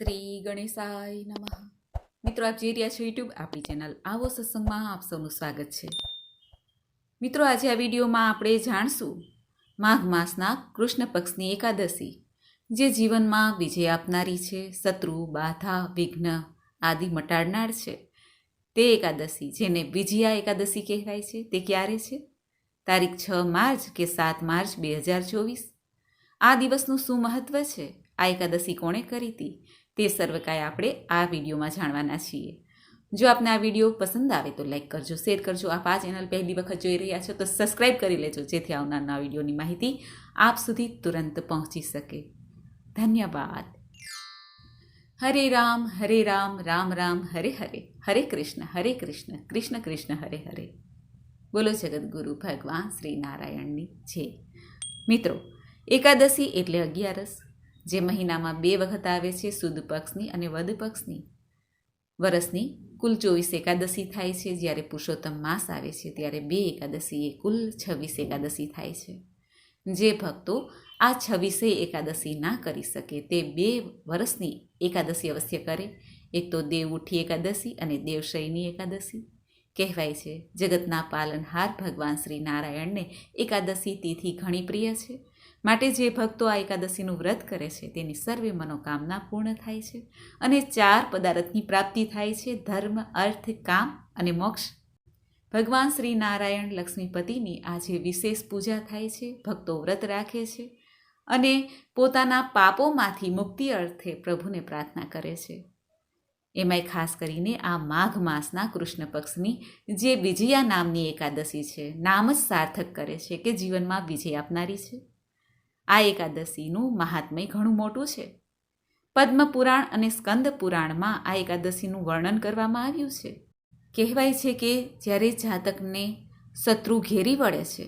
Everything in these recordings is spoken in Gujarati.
શ્રી ગણેશાય નમઃ. મિત્રો, આપ જોઈ રહ્યા છો યુટ્યુબ આપણી ચેનલ આવો સત્સંગમાં આપ સૌનું સ્વાગત છે. મિત્રો, આજે આ વિડીયોમાં આપણે જાણશું માઘ માસના કૃષ્ણ પક્ષની એકાદશી, જે જીવનમાં વિજય આપનારી છે, શત્રુ, બાધા, વિઘ્ન આદિ મટાડનાર છે. તે એકાદશી જેને વિજયા એકાદશી કહેવાય છે, તે ક્યારે છે? તારીખ છ માર્ચ કે સાત માર્ચ બે હજાર ચોવીસ. આ દિવસનું શું મહત્વ છે? આ એકાદશી કોણે કરી હતી? તે સર્વ કાંઈ આપણે આ વિડીયોમાં જાણવાના છીએ. જો આપને આ વીડિયો પસંદ આવે તો લાઈક કરજો, શેર કરજો. આપ આ ચેનલ પહેલી વખત જોઈ રહ્યા છો તો સબસ્ક્રાઈબ કરી લેજો, જેથી આવનારના વિડીયોની માહિતી આપ સુધી તુરંત પહોંચી શકે. ધન્યવાદ. હરે રામ હરે રામ રામ રામ, હરે હરે. હરે કૃષ્ણ હરે કૃષ્ણ કૃષ્ણ કૃષ્ણ, હરે હરે. બોલો જગદગુરુ ભગવાન શ્રી નારાયણની છે મિત્રો, એકાદશી એટલે અગિયારસ. જે મહિનામાં બે વખત આવે છે સુદ પક્ષની અને વદ પક્ષની. વરસની કુલ ચોવીસ એકાદશી થાય છે. જ્યારે પુરુષોત્તમ માસ આવે છે, ત્યારે બે એકાદશી એ કુલ છવ્વીસ એકાદશી થાય છે. જે ભક્તો આ છવ્વીસે એકાદશી ના કરી શકે, તે બે વર્ષની એકાદશી અવશ્ય કરે. એક તો દેવ ઉઠી એકાદશી અને દેવશયની એકાદશી. કહેવાય છે, જગતના પાલનહાર ભગવાન શ્રી નારાયણને એકાદશી તિથિ ઘણી પ્રિય છે. માટે જે ભક્તો આ એકાદશીનું વ્રત કરે છે, તેની સર્વે મનોકામના પૂર્ણ થાય છે. અને ચાર પદાર્થની પ્રાપ્તિ થાય છે, ધર્મ, અર્થ, કામ અને મોક્ષ. ભગવાન શ્રી નારાયણ લક્ષ્મીપતિની આજે વિશેષ પૂજા થાય છે, ભક્તો વ્રત રાખે છે અને પોતાના પાપોમાંથી મુક્તિ અર્થે પ્રભુને પ્રાર્થના કરે છે. એમાંય ખાસ કરીને આ માઘ માસના કૃષ્ણ પક્ષની જે વિજયા નામની એકાદશી છે, નામ જ સાર્થક કરે છે કે જીવનમાં વિજય આપનારી છે. આ એકાદશીનું મહાત્મય ઘણું મોટું છે. પદ્મપુરાણ અને સ્કંદ પુરાણમાં આ એકાદશીનું વર્ણન કરવામાં આવ્યું છે. કહેવાય છે કે જ્યારે જાતકને શત્રુ ઘેરી વળે છે,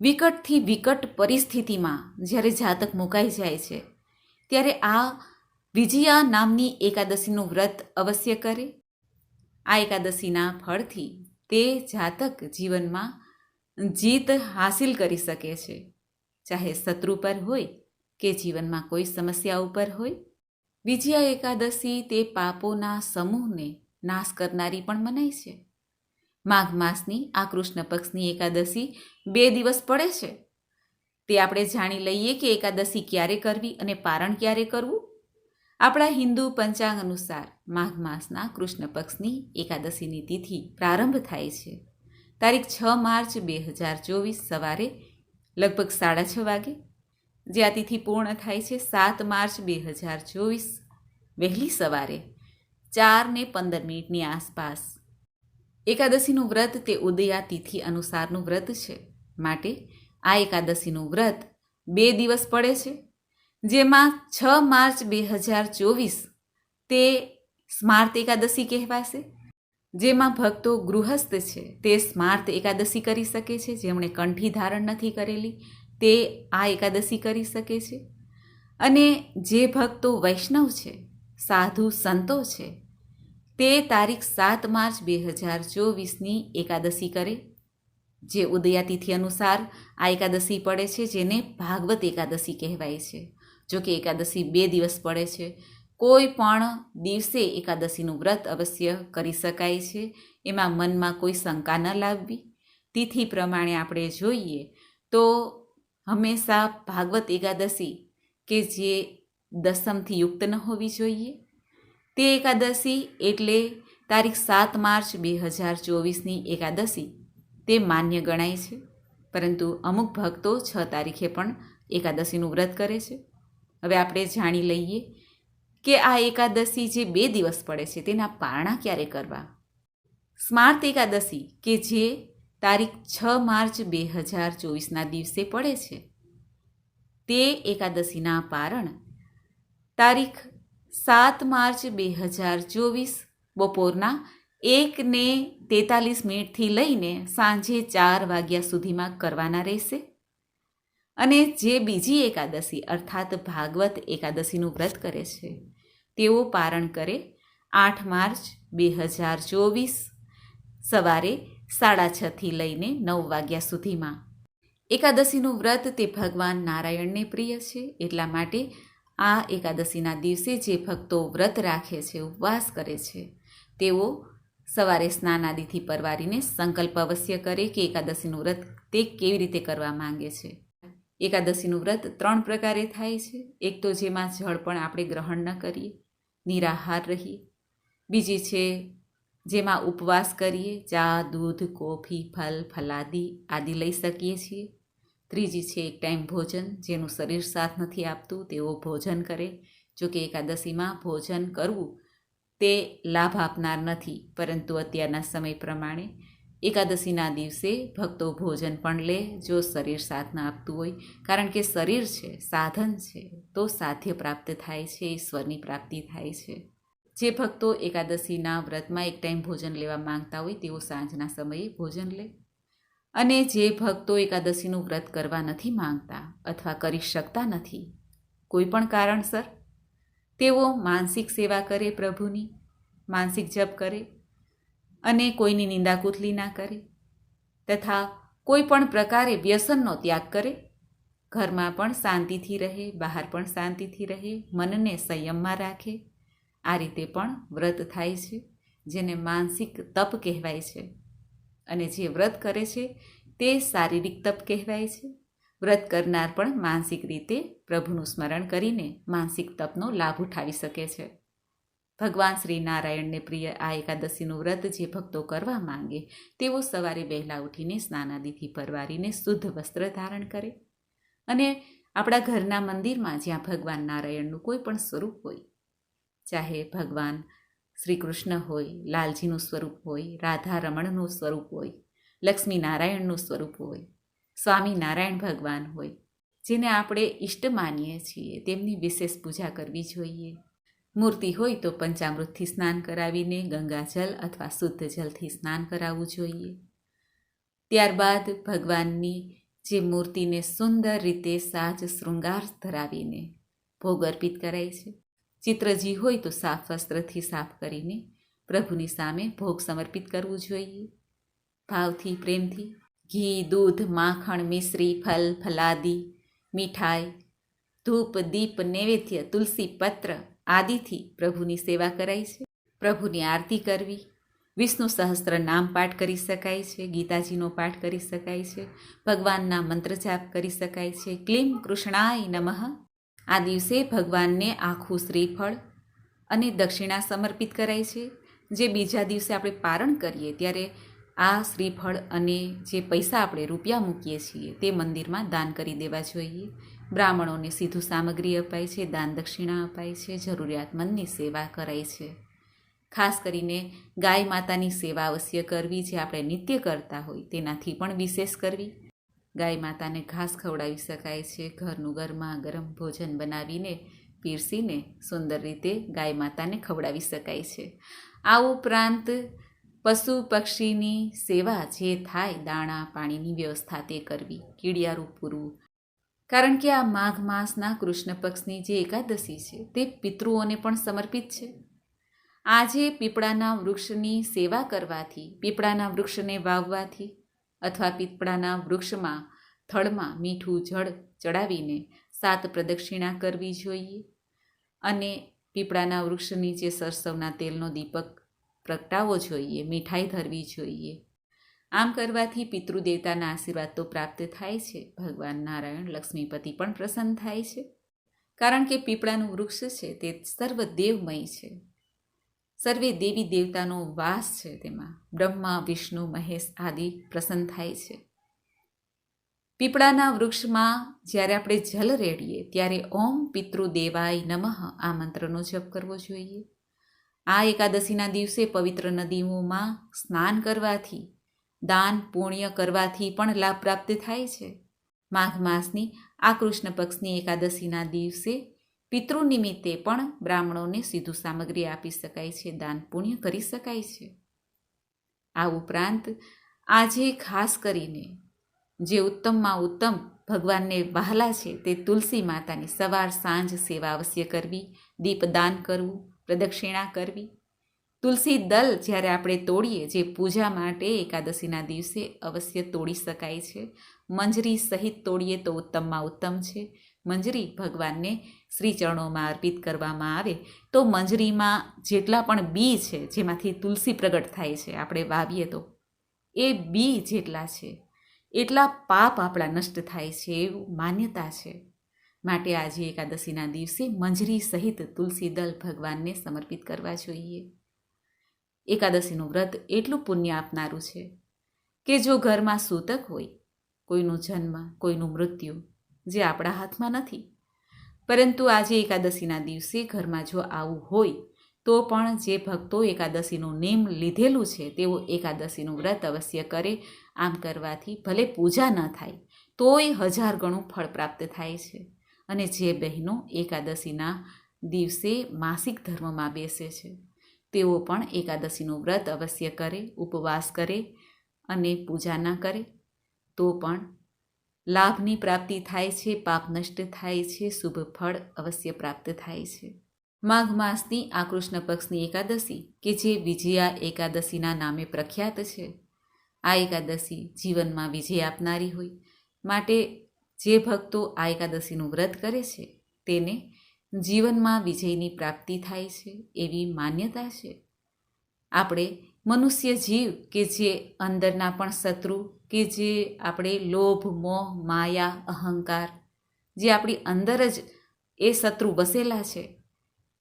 વિકટથી વિકટ પરિસ્થિતિમાં જ્યારે જાતક મુકાઈ જાય છે, ત્યારે આ વિજયા નામની એકાદશીનું વ્રત અવશ્ય કરે. આ એકાદશીના ફળથી તે જાતક જીવનમાં જીત હાસિલ કરી શકે છે. ચાહે શત્રુ પર હોય કે જીવનમાં કોઈ સમસ્યા ઉપર હોય, વિજયા એકાદશી તે પાપોના સમૂહને નાશ કરનારી પણ મનાય છે. માઘ માસની આ કૃષ્ણ પક્ષની એકાદશી બે દિવસ પડે છે. તે આપણે જાણી લઈએ કે એકાદશી ક્યારે કરવી અને પારણ ક્યારે કરવું? આપણા હિન્દુ પંચાંગ અનુસાર માઘ માસના કૃષ્ણ પક્ષની એકાદશીની તિથિ પ્રારંભ થાય છે. તારીખ છ માર્ચ બે હજાર ચોવીસ સવારે લગભગ સાડા છ વાગે. જે આ તિથિ પૂર્ણ થાય છે સાત માર્ચ બે હજાર ચોવીસ, વહેલી સવારે ચાર ને પંદર મિનિટની આસપાસ. એકાદશીનું વ્રત તે ઉદયા તિથિ અનુસારનું વ્રત છે. માટે આ એકાદશીનું વ્રત બે દિવસ પડે છે. જેમાં છ માર્ચ બે હજાર ચોવીસ તે સ્માર્ત એકાદશી કહેવાશે. જેમાં ભક્તો ગૃહસ્થ છે. તે સ્માર્ત એકાદશી કરી શકે છે. જેમણે કંઠી ધારણ નથી કરેલી, તે આ એકાદશી કરી શકે છે. અને જે ભક્તો વૈષ્ણવ છે, સાધુ સંતો છે, તે તારીખ સાત માર્ચ બે હજાર ચોવીસની એકાદશી કરે. જે ઉદયાતિથિ અનુસાર આ એકાદશી પડે છે, જેને ભાગવત એકાદશી કહેવાય છે. જો કે એકાદશી બે દિવસ પડે છે. કોઈ પણ દિવસે એકાદશીનું વ્રત અવશ્ય કરી શકાય છે. એમાં મનમાં કોઈ શંકા ન લાવવી. તિથિ પ્રમાણે આપણે જોઈએ તો હંમેશા ભાગવત એકાદશી કે જે દસમથી યુક્ત ન હોવી જોઈએ. તે એકાદશી એટલે તારીખ સાત માર્ચ બે હજાર ચોવીસની એકાદશી. તે માન્ય ગણાય છે. પરંતુ અમુક ભક્તો છ તારીખે પણ એકાદશીનું વ્રત કરે છે. હવે આપણે જાણી લઈએ કે આ એકાદશી જે બે દિવસ પડે છે, તેના પારણા ક્યારે કરવા? સ્માર્ત એકાદશી, કે જે તારીખ છ માર્ચ બે હજાર ચોવીસના દિવસે પડે છે. તે એકાદશીના પારણ, તારીખ સાત માર્ચ બે હજાર ચોવીસ, બપોરના એકને તેતાલીસ મિનિટથી લઈને સાંજે ચાર વાગ્યા સુધીમાં કરવાના રહેશે. અને જે બીજી એકાદશી, અર્થાત ભાગવત એકાદશીનું વ્રત કરે છે તેઓ પારણ કરે આઠ માર્ચ બે હજાર ચોવીસ સવારે સાડા છથી લઈને નવ વાગ્યા સુધીમાં. એકાદશીનું વ્રત તે ભગવાન નારાયણને પ્રિય છે એટલા માટે આ એકાદશીના દિવસે જે ભક્તો વ્રત રાખે છે, ઉપવાસ કરે છે, તેઓ સવારે સ્નાન આદિથી પરવારીને સંકલ્પ અવશ્ય કરે કે એકાદશીનું વ્રત તે કેવી રીતે કરવા માંગે છે. એકાદશીનું વ્રત ત્રણ પ્રકારે થાય છે. એક તો જેમાં જળ પણ આપણે ગ્રહણ ન કરીએ નિરાહાર રહીએ બીજી છે, જેમાં ઉપવાસ કરીએ, ચા, દૂધ, કોફી, ફલ, ફલાદી આદિ લઈ શકીએ છીએ. ત્રીજી છે, એક ટાઈમ ભોજન, જેનું શરીર સાથ નથી આપતું, તેઓ ભોજન કરે. જો કે એકાદશીમાં ભોજન કરવું તે લાભ આપનાર નથી, પરંતુ અત્યારના સમય પ્રમાણે એકાદશીના દિવસે ભક્તો ભોજન પણ લે, જો શરીર સાથ ન આપતું હોય. કારણ કે શરીર છે, સાધન છે, તો સાધ્ય પ્રાપ્ત થાય છે, ઈશ્વરની પ્રાપ્તિ થાય છે. જે ભક્તો એકાદશીના વ્રતમાં એક ટાઈમ ભોજન લેવા માંગતા હોય, તેઓ સાંજના સમયે ભોજન લે. અને જે ભક્તો એકાદશીનું વ્રત કરવા નથી માંગતા અથવા કરી શકતા નથી, કોઈ પણ કારણસર, તેઓ માનસિક સેવા કરે પ્રભુની, માનસિક જપ કરે અને કોઈની નિંદાકુથલી ના કરે, તથા કોઈ પણ પ્રકારે વ્યસનનો ત્યાગ કરે, ઘરમાં પણ શાંતિથી રહે, બહાર પણ શાંતિથી રહે, મનને સંયમમાં રાખે, આ રીતે પણ વ્રત થાય છે, જેને માનસિક તપ કહેવાય છે. અને જે વ્રત કરે છે, તે શારીરિક તપ કહેવાય છે. વ્રત કરનાર પણ માનસિક રીતે પ્રભુનું સ્મરણ કરીને માનસિક તપનો લાભ ઉઠાવી શકે છે. ભગવાન શ્રી નારાયણને પ્રિય આ એકાદશીનું વ્રત જે ભક્તો કરવા માંગે, તેઓ સવારે વહેલા ઉઠીને સ્નાનાદિથી પરવારીને શુદ્ધ વસ્ત્ર ધારણ કરે. અને આપણા ઘરના મંદિરમાં જ્યાં ભગવાન નારાયણનું કોઈ પણ સ્વરૂપ હોય, ચાહે ભગવાન શ્રી કૃષ્ણ હોય, લાલજીનું સ્વરૂપ હોય રાધા રમણનું સ્વરૂપ હોય લક્ષ્મી નારાયણનું સ્વરૂપ હોય સ્વામી નારાયણ ભગવાન હોય, જેને આપણે ઈષ્ટ માનીએ છીએ, તેમની વિશેષ પૂજા કરવી જોઈએ. મૂર્તિ હોય તો પંચામૃતથી સ્નાન કરાવીને ગંગાજલ અથવા શુદ્ધ જલથી સ્નાન કરાવવું જોઈએ. ત્યારબાદ ભગવાનની જે મૂર્તિને સુંદર રીતે સાજ શૃંગાર ધરાવીને ભોગ અર્પિત કરાય છે. ચિત્રજી હોય તો સાફ વસ્ત્રથી સાફ કરીને પ્રભુની સામે ભોગ સમર્પિત કરવું જોઈએ. ભાવથી, પ્રેમથી ઘી, દૂધ, માખણ, મિશ્રી, ફલ, ફલાદી, મીઠાઈ, ધૂપ, દીપ, નૈવેદ્ય, તુલસી, પત્ર આદિથી પ્રભુની સેવા કરાય છે, પ્રભુની આરતી કરવી, વિષ્ણુ સહસ્ત્ર નામ પાઠ કરી શકાય છે, ગીતાજીનો પાઠ કરી શકાય છે, ભગવાનના મંત્ર જાપ કરી શકાય છે, ક્લીમ કૃષ્ણાય નમઃ. આ દિવસે ભગવાનને આખું શ્રીફળ અને દક્ષિણા સમર્પિત કરાય છે. જે બીજા દિવસે આપણે પારણ કરીએ ત્યારે આ શ્રીફળ અને જે પૈસા આપણે રૂપિયા મૂકીએ છીએ તે મંદિરમાં દાન કરી દેવા જોઈએ. બ્રાહ્મણોને સીધું સામગ્રી અપાય છે, દાન દક્ષિણા અપાય છે, જરૂરિયાતમંદની સેવા કરાય છે. ખાસ કરીને ગાય માતાની સેવા અવશ્ય કરવી જે આપણે નિત્ય કરતા હોય તેનાથી પણ વિશેષ કરવી. ગાય માતાને ઘાસ ખવડાવી શકાય છે, ઘરનું ગરમા ગરમ ભોજન બનાવીને, પીરસીને સુંદર રીતે ગાય માતાને ખવડાવી શકાય છે. આ ઉપરાંત પશુ પક્ષીની સેવા જે થાય, દાણા, પાણીની વ્યવસ્થા તે કરવી. કીડિયારું પૂરવું કારણ કે આ માઘ માસના કૃષ્ણ પક્ષની જે એકાદશી છે, તે પિતૃઓને પણ સમર્પિત છે. આજે પીપળાના વૃક્ષની સેવા કરવાથી, પીપળાના વૃક્ષને વાવવાથી અથવા પીપળાના વૃક્ષમાં, થળમાં મીઠું જળ ચડાવીને સાત પ્રદક્ષિણા કરવી જોઈએ અને પીપળાના વૃક્ષ નીચે સરસવના તેલનો દીપક પ્રગટાવવો જોઈએ, મીઠાઈ ધરવી જોઈએ. આમ કરવાથી પિતૃદેવતાના આશીર્વાદ તો પ્રાપ્ત થાય છે. ભગવાન નારાયણ, લક્ષ્મીપતિ પણ પ્રસન્ન થાય છે. કારણ કે પીપળાનું વૃક્ષ છે, તે સર્વ દેવમય છે. સર્વે દેવી દેવતાનો વાસ છે તેમાં. બ્રહ્મા, વિષ્ણુ, મહેશ આદિ પ્રસન્ન થાય છે. પીપળાના વૃક્ષમાં જ્યારે આપણે જલ રેડીએ, ત્યારે ઓમ પિતૃદેવાય નમઃ આ મંત્રનો જપ કરવો જોઈએ. આ એકાદશીના દિવસે પવિત્ર નદીઓમાં સ્નાન કરવાથી દાન પુણ્ય કરવાથી પણ લાભ પ્રાપ્ત થાય છે. માઘ માસની આ કૃષ્ણ પક્ષની એકાદશીના દિવસે પિતૃ નિમિત્તે પણ બ્રાહ્મણોને સીધું સામગ્રી આપી શકાય છે, દાન પુણ્ય કરી શકાય છે. આ ઉપરાંત આજે ખાસ કરીને જે ઉત્તમમાં ઉત્તમ ભગવાનને વહાલા છે તે તુલસી માતાની સવાર સાંજ સેવા અવશ્ય કરવી દીપદાન કરવું, પ્રદક્ષિણા કરવી તુલસી દલ જ્યારે આપણે તોડીએ, જે પૂજા માટે એકાદશીના દિવસે અવશ્ય તોડી શકાય છે. મંજરી સહિત તોડીએ તો ઉત્તમમાં ઉત્તમ છે. મંજરી ભગવાનને શ્રી ચરણોમાં અર્પિત કરવામાં આવે તો મંજરીમાં જેટલા પણ બી છે, જેમાંથી તુલસી પ્રગટ થાય છે, આપણે વાવીએ તો એ બી જેટલા છે, એટલા પાપ આપણા નષ્ટ થાય છે એવું માન્યતા છે. માટે આજે એકાદશીના દિવસે મંજરી સહિત તુલસી દલ ભગવાનને સમર્પિત કરવા જોઈએ. એકાદશીનું વ્રત એટલું પુણ્ય આપનારું છે કે જો ઘરમાં સૂતક હોય, કોઈનું જન્મ, કોઈનું મૃત્યુ, જે આપણા હાથમાં નથી. પરંતુ આજે એકાદશીના દિવસે ઘરમાં જો આવું હોય, તો પણ જે ભક્તો એકાદશીનું નેમ લીધેલું છે, તેઓ એકાદશીનું વ્રત અવશ્ય કરે, આમ કરવાથી ભલે પૂજા ન થાય, તોય હજાર ગણું ફળ પ્રાપ્ત થાય છે. અને જે બહેનો એકાદશીના દિવસે માસિક ધર્મમાં બેસે છે તેઓ પણ એકાદશીનું વ્રત અવશ્ય કરે, ઉપવાસ કરે અને પૂજા ન કરે. તો પણ લાભની પ્રાપ્તિ થાય છે, પાપ નષ્ટ થાય છે, શુભ ફળ અવશ્ય પ્રાપ્ત થાય છે. માઘ માસની આ કૃષ્ણ પક્ષની એકાદશી, કે જે વિજયા એકાદશીના નામે પ્રખ્યાત છે, આ એકાદશી જીવનમાં વિજય આપનારી હોય. માટે જે ભક્તો આ એકાદશીનું વ્રત કરે છે, તેને જીવનમાં વિજયની પ્રાપ્તિ થાય છે, એવી માન્યતા છે. આપણે મનુષ્ય જીવ કે જે અંદરના પણ શત્રુ કે જે આપણે લોભ, મોહ, માયા, અહંકાર, જે આપણી અંદર જ એ શત્રુ વસેલા છે,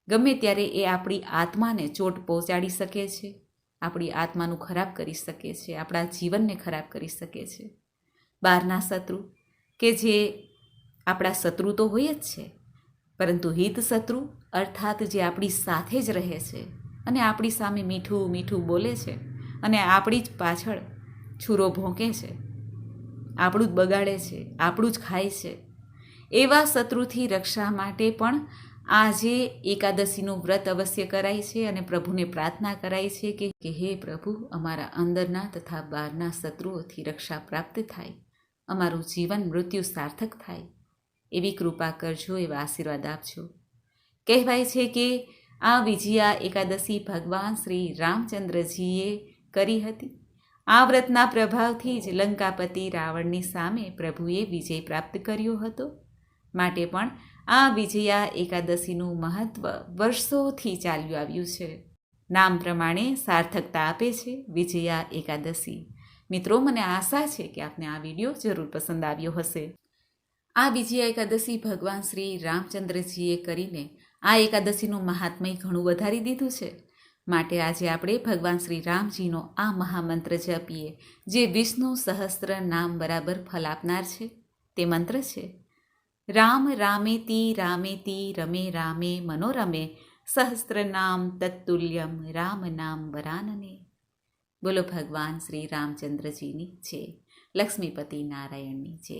ગમે ત્યારે એ આપણી આત્માને ચોટ પહોંચાડી શકે છે, આપણી આત્માનું ખરાબ કરી શકે છે, આપણા જીવનને ખરાબ કરી શકે છે. બહારના શત્રુ કે જે આપણા શત્રુ તો હોય જ છે પરંતુ હિત શત્રુ અર્થાત જે આપણી સાથે જ રહે છે અને આપણી સામે મીઠું મીઠું બોલે છે અને આપણી જ પાછળ છૂરો ભોંકે છે. આપણું જ બગાડે છે, આપણું જ ખાય છે. એવા શત્રુથી રક્ષા માટે પણ આજે એકાદશીનું વ્રત અવશ્ય કરાય છે અને પ્રભુને પ્રાર્થના કરાય છે કે કે હે પ્રભુ, અમારા અંદરના તથા બહારના શત્રુઓથી રક્ષા પ્રાપ્ત થાય. અમારું જીવન મૃત્યુ સાર્થક થાય. એવી કૃપા કરજો, એવા આશીર્વાદ આપજો. કહેવાય છે કે આ વિજયા એકાદશી ભગવાન શ્રી રામચંદ્રજીએ કરી હતી. આ વ્રતના પ્રભાવથી જ લંકાપતિ રાવણની સામે પ્રભુએ વિજય પ્રાપ્ત કર્યો હતો. માટે પણ આ વિજયા એકાદશીનું મહત્વ વર્ષોથી ચાલ્યું આવ્યું છે. નામ પ્રમાણે સાર્થકતા આપે છે વિજયા એકાદશી. મિત્રો, મને આશા છે કે આપને આ વીડિયો જરૂર પસંદ આવ્યો હશે. આ બીજી એકાદશી ભગવાન શ્રી રામચંદ્રજીએ કરીને આ એકાદશીનું મહાત્મય ઘણું વધારી દીધું છે. માટે આજે આપણે ભગવાન શ્રી રામજીનો આ મહામંત્ર જપીએ, જે વિષ્ણુ સહસ્ત્ર નામ બરાબર ફલ આપનાર છે. તે મંત્ર છે, રામ રામેતી રામેતી, રમે રામે, મનોરમે, સહસ્ત્ર નામ તત્તુલ્યમ, રામ નામ વરાનને. બોલો ભગવાન શ્રી રામચંદ્રજીની છે લક્ષ્મીપતિ નારાયણની છે